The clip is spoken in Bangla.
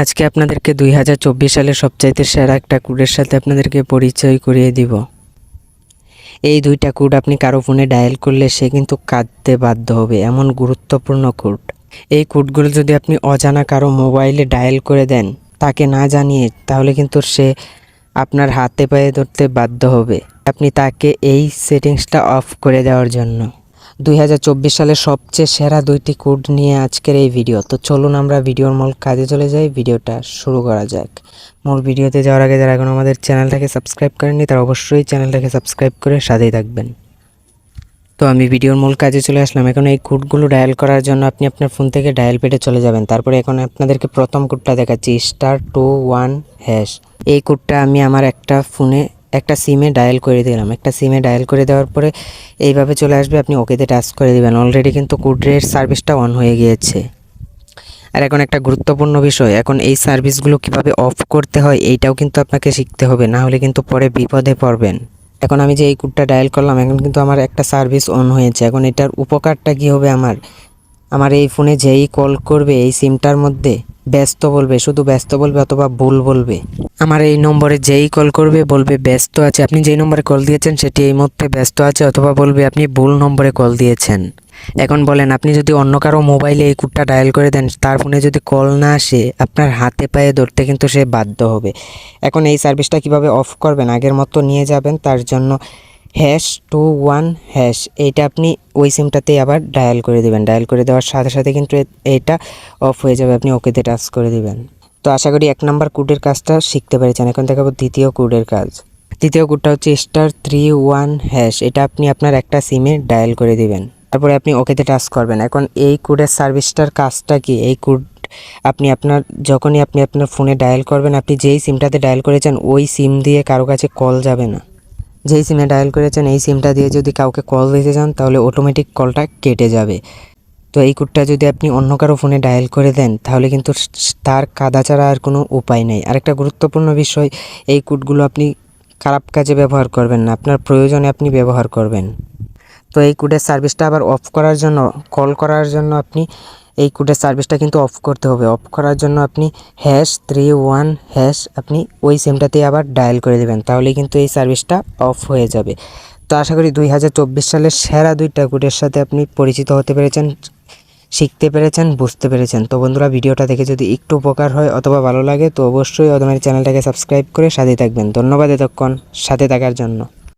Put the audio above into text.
আজকে আপনাদেরকে দুই হাজার চব্বিশ সালের সবচাইতে সেরা একটা কোডের সাথে আপনাদেরকে পরিচয় করিয়ে দিব। এই দুইটা কোড আপনি কারও ফোনে ডায়াল করলে সে কিন্তু কাঁদতে বাধ্য হবে, এমন গুরুত্বপূর্ণ কোড। এই কোডগুলো যদি আপনি অজানা কারও মোবাইলে ডায়াল করে দেন, তাকে না জানিয়ে, তাহলে কিন্তু সে আপনার হাতে পায়ে ধরতে বাধ্য হবে। আপনি তাকে এই সেটিংসটা অফ করে দেওয়ার জন্য। দুই সালের সবচেয়ে সেরা দুইটি কোড নিয়ে আজকের এই ভিডিও। তো চলুন আমরা ভিডিওর মূল কাজে চলে যাই, ভিডিওটা শুরু করা যাক। মূল ভিডিওতে যাওয়ার আগে যারা এখন আমাদের চ্যানেলটাকে সাবস্ক্রাইব করেননি, তারা অবশ্যই চ্যানেলটাকে সাবস্ক্রাইব করে সাথেই থাকবেন। তো আমি ভিডিওর মূল কাজে চলে আসলাম। এখন এই কোডগুলো ডায়াল করার জন্য আপনি আপনার ফোন থেকে ডায়াল পেটে চলে যাবেন। তারপরে এখন আপনাদেরকে প্রথম কোডটা দেখাচ্ছি স্টার টু ওয়ান হ্যাশ এই কোডটা আমি আমার একটা ফোনে একটা সিমে ডায়াল করে দিলাম। একটা সিমে ডায়াল করে দেওয়ার পরে এইভাবে চলে আসবে, আপনি ওকেতে টাচ করে দিবেন। অলরেডি কিন্তু কোডের সার্ভিসটা অন হয়ে গিয়েছে। আর এখন একটা গুরুত্বপূর্ণ বিষয়, এখন এই সার্ভিসগুলো কীভাবে অফ করতে হয়, এইটাও কিন্তু আপনাকে শিখতে হবে। না হলে কিন্তু পরে বিপদে পড়বেন। এখন আমি যে এই কোডটা ডায়াল করলাম, এখন কিন্তু আমার একটা সার্ভিস অন হয়েছে। এখন এটার উপকারটা কি হবে আমার? আমার এই ফোনে যেই কল করবে, এই সিমটার মধ্যে? ব্যস্ত বলবে, শুধু ব্যস্ত বলবে অথবা ভুল বলবে। আমার এই নম্বরে যেই কল করবে বলবে ব্যস্ত আছে। আপনি যেই নম্বরে কল দিয়েছেন সেটি এই মুহূর্তে ব্যস্ত আছে অথবা বলবে আপনি ভুল নম্বরে কল দিয়েছেন। এখন বলেন, আপনি যদি অন্য কারও মোবাইলে এই কোডটা ডায়াল করে দেন, তার ফোনে যদি কল না আসে, আপনার হাতে পায়ে ধরতে কিন্তু সে বাধ্য হবে। এখন এই সার্ভিসটা কীভাবে অফ করবেন? আগের মতো নিয়ে যাবেন, তার জন্য হ্যাশ টু ওয়ান হ্যাশ এইটা আপনি ওই সিমটাতেই আবার ডায়াল করে দিবেন। ডায়াল করে দেওয়ার সাথে সাথে কিন্তু এ- এইটা অফ হয়ে যাবে, আপনি ওকেতে টাচ করে দিবেন। তো আশা করি এক নাম্বার কোডের কাজটা শিখতে পেরেছেন। এখন দেখাবো দ্বিতীয় কোডের কাজ। দ্বিতীয় কোডটা হচ্ছে স্টার থ্রি ওয়ান হ্যাশ এটা আপনি আপনার একটা সিমে ডায়াল করে দিবেন। তারপরে আপনি ওকেতে টাচ করবেন। এখন এই কোডের সার্ভিসটার কাজটা কি? এই কোড আপনি আপনার যখনই আপনি আপনার ফোনে ডায়াল করবেন, আপনি যেই সিমটাতে ডায়াল করেছেন, ওই সিম দিয়ে কারও কাছে কল যাবে না। যেই সিমে ডায়াল করেছেন, এই সিমটা দিয়ে যদি কাউকে কল দিতে চান, তাহলে অটোমেটিক কলটা কেটে যাবে। তো এই কোডটা যদি আপনি অন্য কারও ফোনে ডায়াল করে দেন, তাহলে কিন্তু তার কাদা ছাড়া আর কোনো উপায় নেই। আরেকটা গুরুত্বপূর্ণ বিষয়, এই কোডগুলো আপনি খারাপ কাজে ব্যবহার করবেন না, আপনার প্রয়োজনে আপনি ব্যবহার করবেন। তো এই কোডের সার্ভিসটা আবার অফ করার জন্য কল করার জন্য আপনি এই কোডের সার্ভিসটা কিন্তু অফ করতে হবে। অফ করার জন্য আপনি হ্যাশ থ্রি ওয়ান হ্যাশ আপনি ওই সিমটাতে আবার ডায়াল করে দেবেন, তাহলেই কিন্তু এই সার্ভিসটা অফ হয়ে যাবে। তো আশা করি দুই হাজার চব্বিশ সালের সেরা দুইটা কোডের সাথে আপনি পরিচিত হতে পেরেছেন, শিখতে পেরেছেন, বুঝতে পেরেছেন। তো বন্ধুরা, ভিডিওটা দেখে যদি একটু উপকার হয় অথবা ভালো লাগে, তো অবশ্যই আমাদের চ্যানেলটাকে সাবস্ক্রাইব করে সাথে থাকবেন। ধন্যবাদ এতক্ষণ সাথে থাকার জন্য।